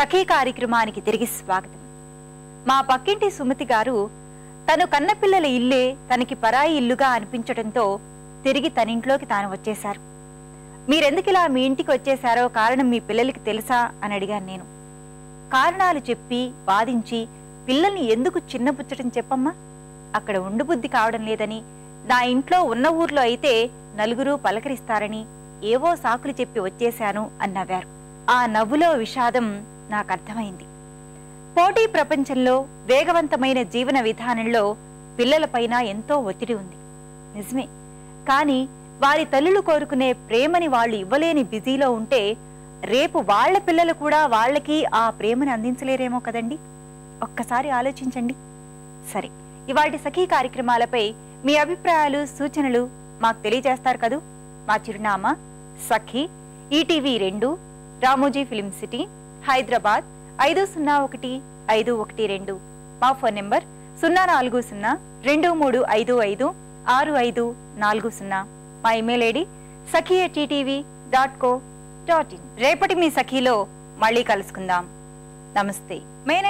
సఖీ కార్యక్రమానికి తిరిగి స్వాగతం. మా పక్కింటి సుమతి గారు తను కన్నపిల్లల ఇల్లే తనకి పరాయి ఇల్లుగా అనిపించడంతో తిరిగి తనింట్లోకి తాను వచ్చేశారు. మీరెందుకిలా మీ ఇంటికి వచ్చేశారో కారణం మీ పిల్లలకి తెలుసా అని అడిగాను నేను. కారణాలు చెప్పి వాదించి పిల్లల్ని ఎందుకు చిన్నపుచ్చటం చెప్పమ్మా? అక్కడ ఉండుబుద్ధి కావడం లేదని నా ఇంట్లో ఉన్న ఊర్లో అయితే నలుగురు పలకరిస్తారని ఏవో సాకులు చెప్పి వచ్చేశాను అని నవ్వారు ఆ నవ్వులో విషాదం నాకు అర్థమైంది పోటీ ప్రపంచంలో వేగవంతమైన జీవన విధానంలో పిల్లలపైన ఎంతో ఒత్తిడి ఉంది. నిజమే. కానీ వారి తల్లులు కోరుకునే ప్రేమని వాళ్ళు ఇవ్వలేని బిజీలో ఉంటే రేపు వాళ్ళ పిల్లలు కూడా వాళ్ళకి ఆ ప్రేమని అందించలేరేమో కదండి. ఒక్కసారి ఆలోచించండి. సరే ఇవాటి సఖీ కార్యక్రమాలపై మీ అభిప్రాయాలు సూచనలు మాకు తెలియజేస్తారు కదూ? మా చిరునామా సఖీ ఈటీవీ రెండు రామోజీ ఫిలిం సిటీ హైదరాబాద్ ఐదు సున్నా ఒకటి ఐదు ఒకటి రెండు. మా ఫోన్ నెంబర్ సున్నా నాలుగు సున్నా రెండు మూడు ఐదు ఐదు ఆరు ఐదు నాలుగు సున్నా. మా email ID Sakhi TTV dot co dot in. రేపటి మీ సఖీలో మళ్ళీ కలుసుకుందాం. నమస్తే. మెయిన్